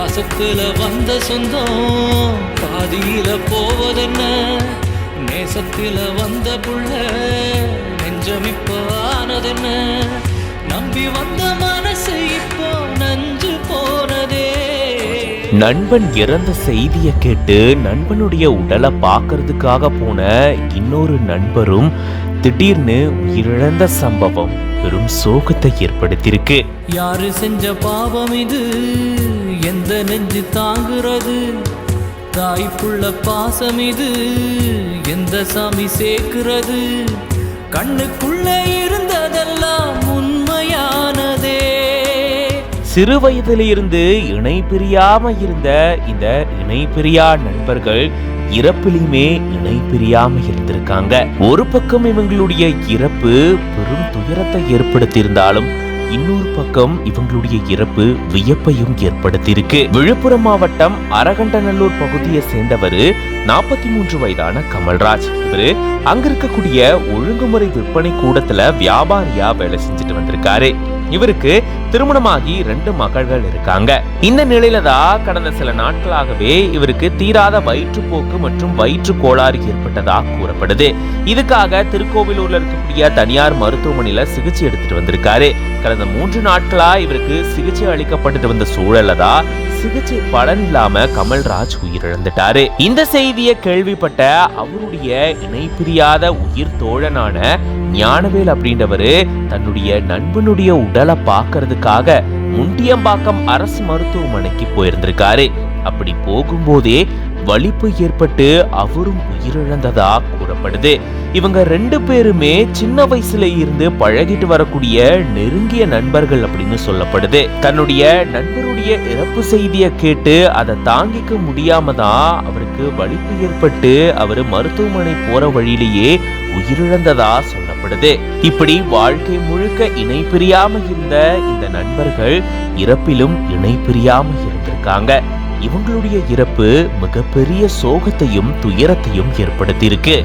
பாசத்துல வந்த சொந்தம். பாதியில போவதென்ன? நேசத்தில வந்த புள்ள. நெஞ்சம் இப்போ ஆனதென்ன? நம்பி வந்த மனசு இப்போ நஞ்சு போனதே. நண்பன் இறந்த செய்தியை கேட்டு நண்பனுடைய உடலை பார்க்கறதுக்காக போன இன்னொரு நண்பரும் திடீர்னு உயிரிழந்த சம்பவம் பெரும் சோகத்தை ஏற்படுத்தியிருக்கு. யாரு செஞ்ச பாவம் இது? எந்த நெஞ்சு தாங்குறது? தாய்ப்புள்ள பாசம் இது எந்த சாமி சேர்க்கிறது? கண்ணுக்குள்ளே இருந்ததெல்லாம் உண்மையானதே. சிறு வயதிலிருந்து இணை பிரியாம இருந்த இந்த இணை பிரியா நண்பர்கள் இறப்பிலுமே இணை பிரியாம இருந்திருக்காங்க. ஒரு பக்கம் இவங்களுடைய இறப்பு பெரும் துயரத்தை ஏற்படுத்தியிருந்தாலும் இன்னொரு பக்கம் இவங்களுடைய இறப்பு வியப்பையும் ஏற்படுத்தியிருக்கு. விழுப்புரம் மாவட்டம் அரகண்டநல்லூர் பகுதியை சேர்ந்தவர் நாற்பத்தி மூன்று வயதான கமல்ராஜ். இவரு அங்க இருக்கக்கூடிய ஒழுங்குமுறை விற்பனை கூடத்துல வியாபாரியா வேலை செஞ்சுட்டு வந்திருக்காரு. இவருக்கு திருமணமாகி ரெண்டு மகள்கள் இருக்காங்க. இந்த நிலையில தான் கடந்த சில நாட்களாகவே இவருக்கு தீராத வயிற்றுப்போக்கு மற்றும் வயிற்று கோளாறு ஏற்பட்டதா கூறப்படுது. இதுக்காக திருக்கோவிலூர்ல இருக்கக்கூடிய தனியார் மருத்துவமனையில சிகிச்சை எடுத்துட்டு வந்திருக்காரு. கடந்த மூன்று நாட்களா இவருக்கு சிகிச்சை அளிக்கப்பட்டு வந்த சூழல்ல தான் சிகிச்சை பலன் இல்லாம கமல்ராஜ் உயிரிழந்துட்டாரு. இந்த செய்தியை கேள்விப்பட்ட அவருடைய இணை பிரியாத உயிர் தோழனான ஞானவேல் அப்படின்றவரு தன்னுடைய நண்பனுடைய உடலை பார்க்கறதுக்காக முண்டியம்பாக்கம் அரசு மருத்துவமனைக்கு போயிருந்திருக்காரு. அப்படி போகும்போதே வலிப்பு ஏற்பட்டு அவரும் உயிரிழந்ததா கூறப்படுது. இவங்க ரெண்டு பேருமே சின்ன வயசுல இருந்து பழகிட்டு வரக்கூடிய நெருங்கிய நண்பர்கள் அப்படின்னு சொல்லப்படுது. தன்னுடைய நண்பருடைய இறப்பு செய்தியை கேட்டு அதை தாங்கிக்க முடியாம தான் அவருக்கு வலிப்பு ஏற்பட்டு அவர் மருத்துவமனை போற வழியிலேயே உயிரிழந்ததா சொல்லப்படுது. இப்படி வாழ்க்கை முழுக்க இணை பிரியாம இருந்த இந்த நண்பர்கள் இறப்பிலும் இணை பிரியாம இருந்திருக்காங்க. இவங்களுடைய இறப்பு மிகப்பெரிய சோகத்தையும் துயரத்தையும் ஏற்படுத்தியிருக்கு.